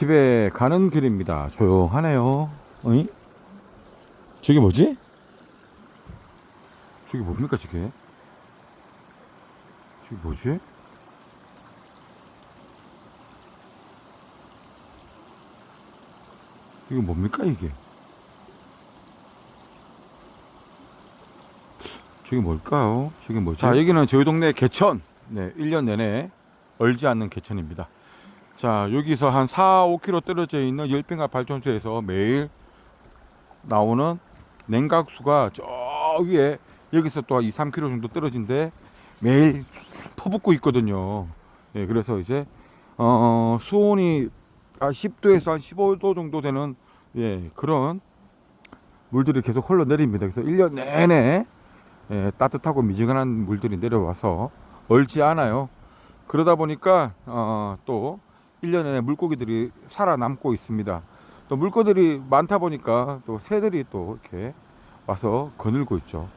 집에 가는 길입니다. 조용하네요. 어이? 저게 뭐지? 저게 뭡니까, 저게? 저게 뭐지? 이거 뭡니까, 이게? 저게 뭘까요? 저게 뭐지? 자, 여기는 저희 동네 개천. 네, 1년 내내 얼지 않는 개천입니다. 자, 여기서 한 4, 5km 떨어져 있는 열빙가 발전소에서 매일 나오는 냉각수가 저 위에 여기서 또 2, 3km 정도 떨어진데 매일 퍼붓고 있거든요. 예, 그래서 이제 어, 수온이 한 10도에서 한 15도 정도 되는 예, 그런 물들이 계속 흘러내립니다. 그래서 1년 내내 예, 따뜻하고 미지근한 물들이 내려와서 얼지 않아요. 그러다 보니까 어, 또 1년 내내 물고기들이 살아남고 있습니다. 또 물고기들이 많다 보니까 또 새들이 또 이렇게 와서 거늘고 있죠.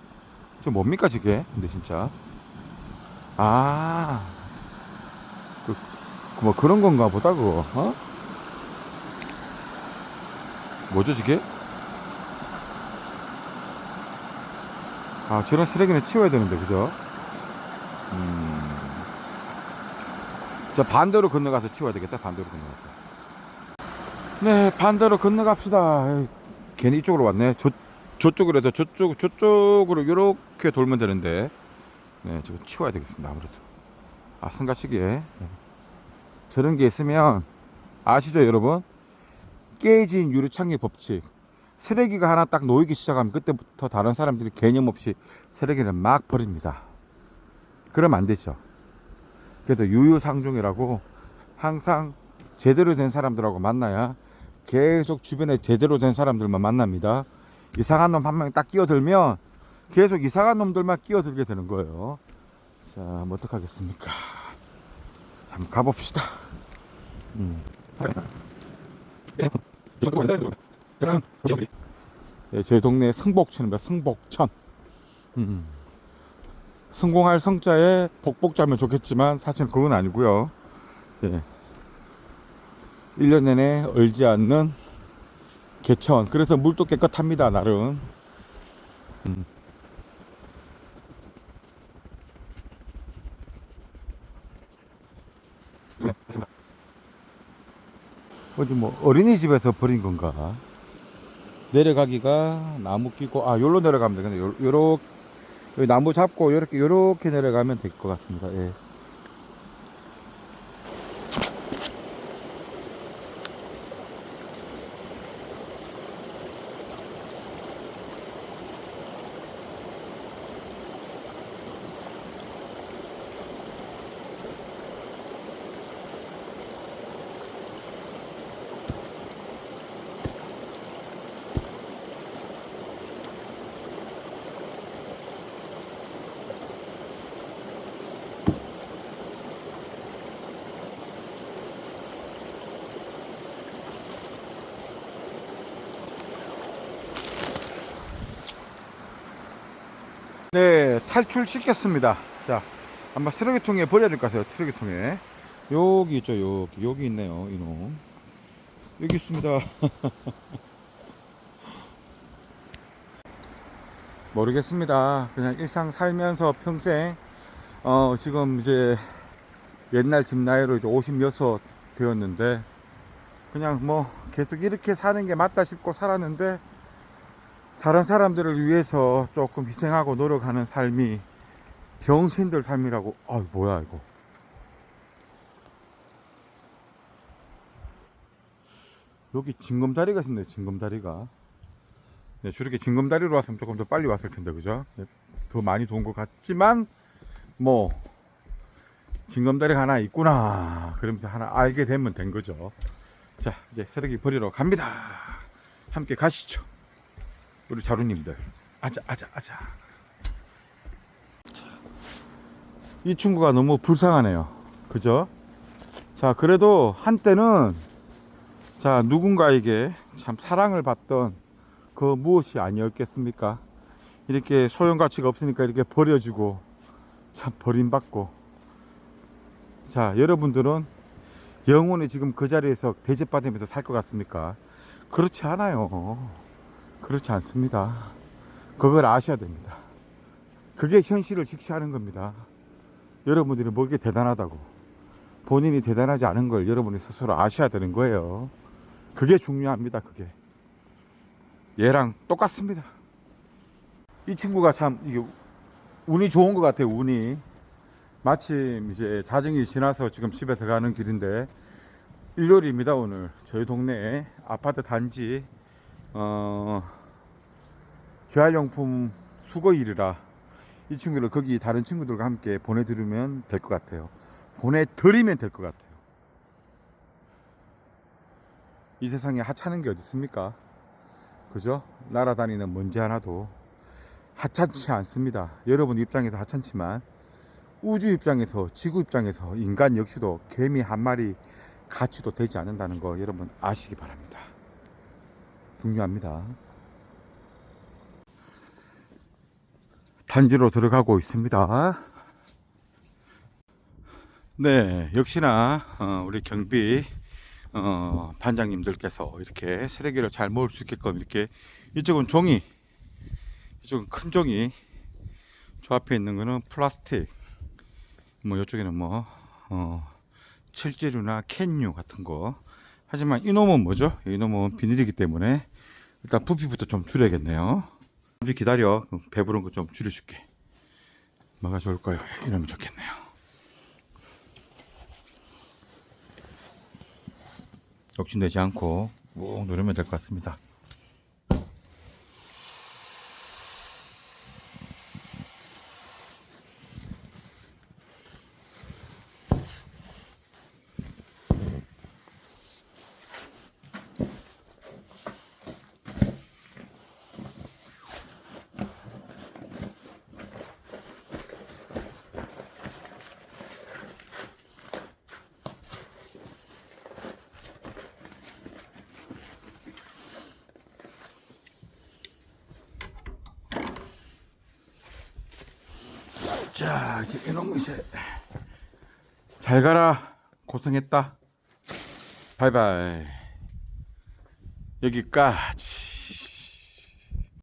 저 뭡니까 저게? 근데 진짜 아, 그, 그뭐 그런 건가 보다 그거. 어? 뭐죠 저게? 아 저런 쓰레기는 치워야 되는데 그죠? 저 반대로 건너가서 치워야 되겠다. 반대로 건너가서. 네 반대로 건너갑시다. 에이, 괜히 이쪽으로 왔네. 저, 저쪽으로 해서 저쪽, 저쪽으로 이렇게 돌면 되는데. 네 저거 치워야 되겠습니다 아무래도. 아 승가시기에. 네. 저런 게 있으면 아시죠 여러분? 깨진 유리창의 법칙. 쓰레기가 하나 딱 놓이기 시작하면 그때부터 다른 사람들이 개념 없이 쓰레기를 막 버립니다. 그러면 안 되죠 그래서 유유상종이라고 항상 제대로 된 사람들하고 만나야 계속 주변에 제대로 된 사람들만 만납니다. 이상한 놈 한 명 딱 끼어들면 계속 이상한 놈들만 끼어들게 되는 거예요. 자, 뭐 어떡하겠습니까? 한번 가봅시다. 음. 네, 제 동네 성복천입니다. 성복천. 음. 성공할 성자에 복복자면 좋겠지만 사실 그건 아니고요. 예. 1년 내내 얼지 않는 개천. 그래서 물도 깨끗합니다, 나름. 음. 어디 뭐 어린이집에서 버린 건가? 내려가기가 나무 끼고 아 여기로 내려가면 되겠네. 요, 요렇게 나무 잡고 이렇게 이렇게 내려가면 될 것 같습니다. 예. 네, 탈출시켰습니다. 자, 한번 쓰레기통에 버려야 될 것 같아요. 쓰레기통에. 여기 있죠, 여기. 여기 있네요, 이놈. 여기 있습니다. 모르겠습니다. 그냥 일상 살면서 평생, 어, 지금 이제 옛날 집 나이로 이제 56 되었는데, 그냥 뭐 계속 이렇게 사는 게 맞다 싶고 살았는데, 다른 사람들을 위해서 조금 희생하고 노력하는 삶이 병신들 삶이라고. 아 뭐야 이거. 여기 징검다리가 있네 징검다리가. 네, 저렇게 징검다리로 왔으면 조금 더 빨리 왔을 텐데 그죠? 네, 더 많이 돈것 같지만 뭐 징검다리가 하나 있구나 그러면서 하나 알게 되면 된 거죠. 자 이제 쓰레기 버리러 갑니다. 함께 가시죠 우리 자루님들. 아자 아자 아자. 자, 이 친구가 너무 불쌍하네요. 그죠? 자 그래도 한때는 자 누군가에게 참 사랑을 받던 그 무엇이 아니었겠습니까? 이렇게 소용 가치가 없으니까 이렇게 버려주고 참 버림받고. 자 여러분들은 영원히 지금 그 자리에서 대접받으면서 살 것 같습니까? 그렇지 않아요. 그렇지 않습니다. 그걸 아셔야 됩니다. 그게 현실을 직시하는 겁니다. 여러분들이 뭐게 대단하다고. 본인이 대단하지 않은 걸 여러분이 스스로 아셔야 되는 거예요. 그게 중요합니다, 그게. 얘랑 똑같습니다. 이 친구가 참, 이게, 운이 좋은 것 같아요, 운이. 마침 이제 자정이 지나서 지금 집에 들어가는 길인데, 일요일입니다, 오늘. 저희 동네에 아파트 단지, 어, 재활용품 수거일이라 이 친구를 거기 다른 친구들과 함께 보내드리면 될 것 같아요. 보내드리면 될 것 같아요. 이 세상에 하찮은 게 어디 있습니까? 그죠? 날아다니는 먼지 하나도 하찮지 않습니다. 여러분 입장에서 하찮지만 우주 입장에서 지구 입장에서 인간 역시도 개미 한 마리 가치도 되지 않는다는 거 여러분 아시기 바랍니다. 중요합니다. 단지로 들어가고 있습니다. 네, 역시나 어, 우리 경비 어, 반장님들께서 이렇게 쓰레기를 잘 모을 수 있게끔 이렇게 이쪽은 종이, 이쪽은 큰 종이, 저 앞에 있는 거는 플라스틱, 뭐 이쪽에는 뭐 어, 칠지류나 캔류 같은 거. 하지만 이놈은 뭐죠? 이놈은 비닐이기 때문에 일단 부피부터 좀 줄여야겠네요. 우리 기다려. 배부른 거 좀 줄여줄게. 뭐가 좋을까요? 이러면 좋겠네요. 욕심내지 않고 꾹 누르면 될 것 같습니다. 자, 이제 이놈 이제 잘 가라. 고생했다. 바이바이. 여기까지.